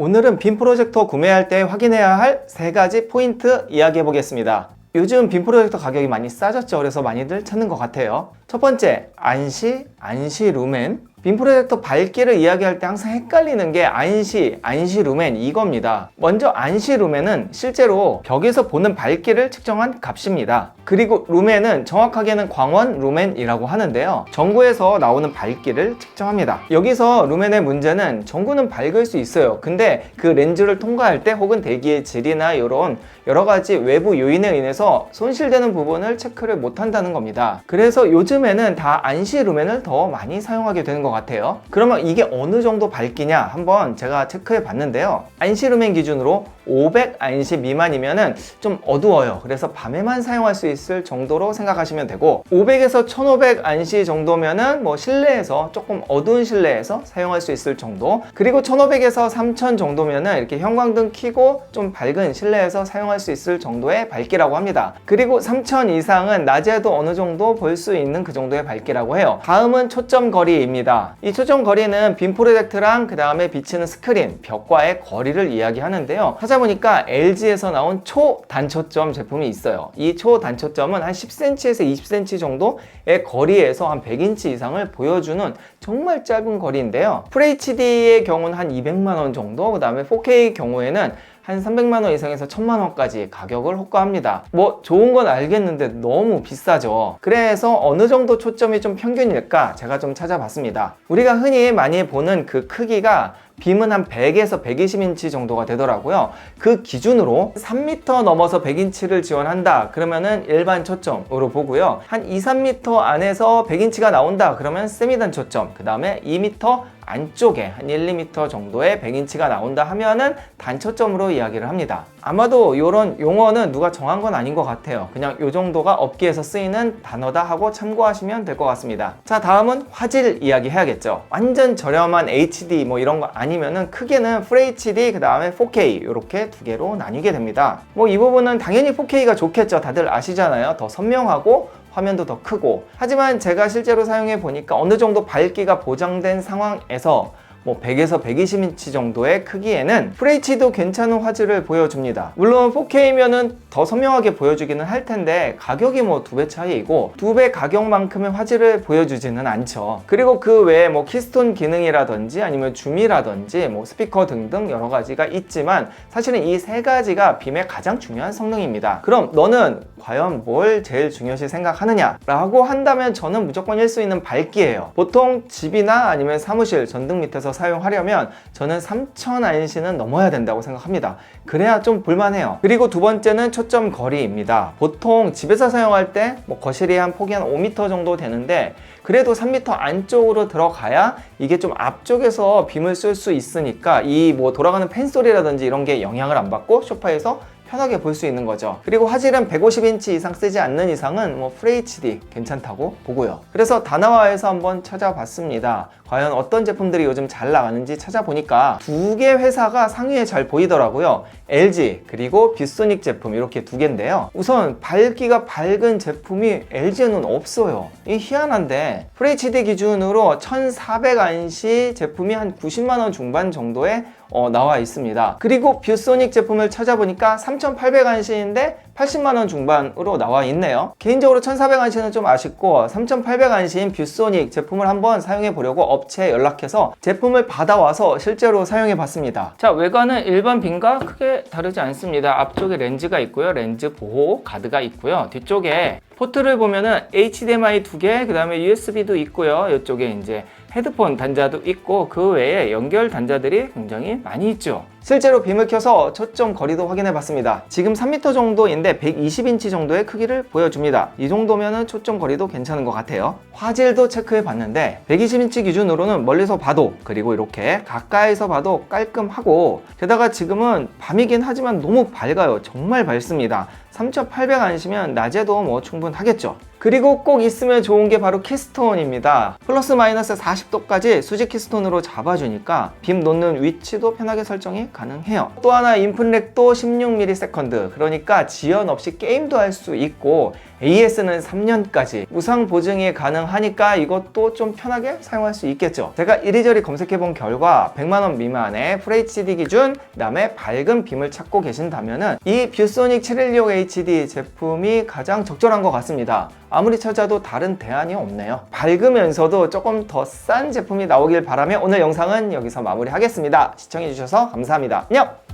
오늘은 빔 프로젝터 구매할 때 확인해야 할 세 가지 포인트 이야기해 보겠습니다. 요즘 빔 프로젝터 가격이 많이 싸졌죠. 그래서 많이들 찾는 것 같아요. 첫 번째, 안시, 안시 루멘. 빔 프로젝터 밝기를 이야기할 때 항상 헷갈리는 게 안시, 안시 루멘 이겁니다. 먼저 안시 루멘은 실제로 벽에서 보는 밝기를 측정한 값입니다. 그리고 루멘은 정확하게는 광원 루멘이라고 하는데요. 전구에서 나오는 밝기를 측정합니다. 여기서 루멘의 문제는 전구는 밝을 수 있어요. 근데 그 렌즈를 통과할 때 혹은 대기의 질이나 이런 여러 가지 외부 요인에 인해서 손실되는 부분을 체크를 못 한다는 겁니다. 그래서 요즘 에는 다 안시 루멘을 더 많이 사용하게 되는 것 같아요. 그러면 이게 어느 정도 밝기냐 한번 제가 체크해 봤는데요. 안시 루멘 기준으로 500 안시 미만이면은 좀 어두워요. 그래서 밤에만 사용할 수 있을 정도로 생각하시면 되고 500에서 1500 안시 정도면은 뭐 실내에서 조금 어두운 실내에서 사용할 수 있을 정도 그리고 1500에서 3000 정도면은 이렇게 형광등 켜고 좀 밝은 실내에서 사용할 수 있을 정도의 밝기라고 합니다. 그리고 3000 이상은 낮에도 어느 정도 볼 수 있는 그 정도의 밝기라고 해요. 다음은 초점 거리입니다. 이 초점 거리는 빔 프로젝트랑 그 다음에 비치는 스크린, 벽과의 거리를 이야기하는데요. 찾아보니까 LG에서 나온 초단초점 제품이 있어요. 이 초단초점은 한 10cm에서 20cm 정도의 거리에서 한 100인치 이상을 보여주는 정말 짧은 거리인데요. FHD의 경우는 한 200만 원 정도, 그 다음에 4K 경우에는 한 300만 원 이상에서 1000만 원까지 가격을 호가합니다. 뭐 좋은 건 알겠는데 너무 비싸죠. 그래서 어느 정도 초점이 좀 평균일까 제가 좀 찾아봤습니다. 우리가 흔히 많이 보는 그 크기가 빔은 한 100에서 120인치 정도가 되더라고요. 그 기준으로 3m 넘어서 100인치를 지원한다. 그러면은 일반 초점으로 보고요. 한 2, 3m 안에서 100인치가 나온다. 그러면 세미단 초점. 그 다음에 2m 안쪽에 한 1, 2m 정도의 100인치가 나온다 하면은 단초점으로 이야기를 합니다. 아마도 이런 용어는 누가 정한 건 아닌 것 같아요. 그냥 이 정도가 업계에서 쓰이는 단어다 하고 참고하시면 될 것 같습니다. 자, 다음은 화질 이야기 해야겠죠. 완전 저렴한 HD 뭐 이런 거 아니 면은 크게는 FHD 그 다음에 4K 이렇게 두 개로 나뉘게 됩니다. 뭐 이 부분은 당연히 4K가 좋겠죠. 다들 아시잖아요. 더 선명하고 화면도 더 크고 하지만 제가 실제로 사용해 보니까 어느 정도 밝기가 보장된 상황에서 뭐 100에서 120인치 정도의 크기에는 FHD도 괜찮은 화질을 보여줍니다. 물론 4K면은 더 선명하게 보여주기는 할 텐데 가격이 뭐 두 배 차이이고 두 배 가격만큼의 화질을 보여주지는 않죠. 그리고 그 외에 뭐 키스톤 기능이라든지 아니면 줌이라든지 뭐 스피커 등등 여러 가지가 있지만 사실은 이 세 가지가 빔의 가장 중요한 성능입니다. 그럼 너는 과연 뭘 제일 중요시 생각하느냐? 라고 한다면 저는 무조건 1수 있는 밝기예요. 보통 집이나 아니면 사무실 전등 밑에서 사용하려면 저는 3000 안시는 넘어야 된다고 생각합니다. 그래야 좀 볼만해요. 그리고 두 번째는 초점 거리입니다. 보통 집에서 사용할 때 뭐 거실이 한 폭이 한 5m 정도 되는데 그래도 3m 안쪽으로 들어가야 이게 좀 앞쪽에서 빔을 쓸 수 있으니까 이 뭐 돌아가는 팬 소리라든지 이런 게 영향을 안 받고 소파에서 편하게 볼 수 있는 거죠. 그리고 화질은 150인치 이상 쓰지 않는 이상은 뭐 FHD 괜찮다고 보고요. 그래서 다나와에서 한번 찾아봤습니다. 과연 어떤 제품들이 요즘 잘 나가는지 찾아보니까 두 개 회사가 상위에 잘 보이더라고요. LG 그리고 뷰소닉 제품 이렇게 두 개인데요. 우선 밝기가 밝은 제품이 LG에는 없어요. 이 희한한데 FHD 기준으로 1400안시 제품이 한 90만 원 중반 정도에 어, 나와 있습니다. 그리고 뷰소닉 제품을 찾아보니까 3800안시인데 80만원 중반으로 나와 있네요. 개인적으로 1400안시는 좀 아쉽고 3800안시인 뷰소닉 제품을 한번 사용해 보려고 업체에 연락해서 제품을 받아와서 실제로 사용해 봤습니다. 자, 외관은 일반 빔과 크게 다르지 않습니다. 앞쪽에 렌즈가 있고요. 렌즈 보호 가드가 있고요. 뒤쪽에 포트를 보면은 HDMI 두 개, 그 다음에 USB도 있고요. 이쪽에 이제 헤드폰 단자도 있고 그 외에 연결 단자들이 굉장히 많이 있죠. 실제로 빔을 켜서 초점 거리도 확인해 봤습니다. 지금 3m 정도인데 120인치 정도의 크기를 보여줍니다. 이 정도면 초점 거리도 괜찮은 것 같아요. 화질도 체크해 봤는데 120인치 기준으로는 멀리서 봐도 그리고 이렇게 가까이서 봐도 깔끔하고 게다가 지금은 밤이긴 하지만 너무 밝아요. 정말 밝습니다. 3800 안시면 낮에도 뭐 충분하겠죠. 그리고 꼭 있으면 좋은 게 바로 키스톤입니다. 플러스 마이너스 40도까지 수직 키스톤으로 잡아주니까 빔 놓는 위치도 편하게 설정이 가능해요. 또 하나 인풋렉도 16ms 그러니까 지연 없이 게임도 할 수 있고 AS는 3년까지 무상 보증이 가능하니까 이것도 좀 편하게 사용할 수 있겠죠. 제가 이리저리 검색해 본 결과 100만 원 미만의 FHD 기준, 그다음에 밝은 빔을 찾고 계신다면 은 이 뷰소닉 716 HD 제품이 가장 적절한 것 같습니다. 아무리 찾아도 다른 대안이 없네요. 밝으면서도 조금 더 싼 제품이 나오길 바라며 오늘 영상은 여기서 마무리하겠습니다. 시청해주셔서 감사합니다. 안녕!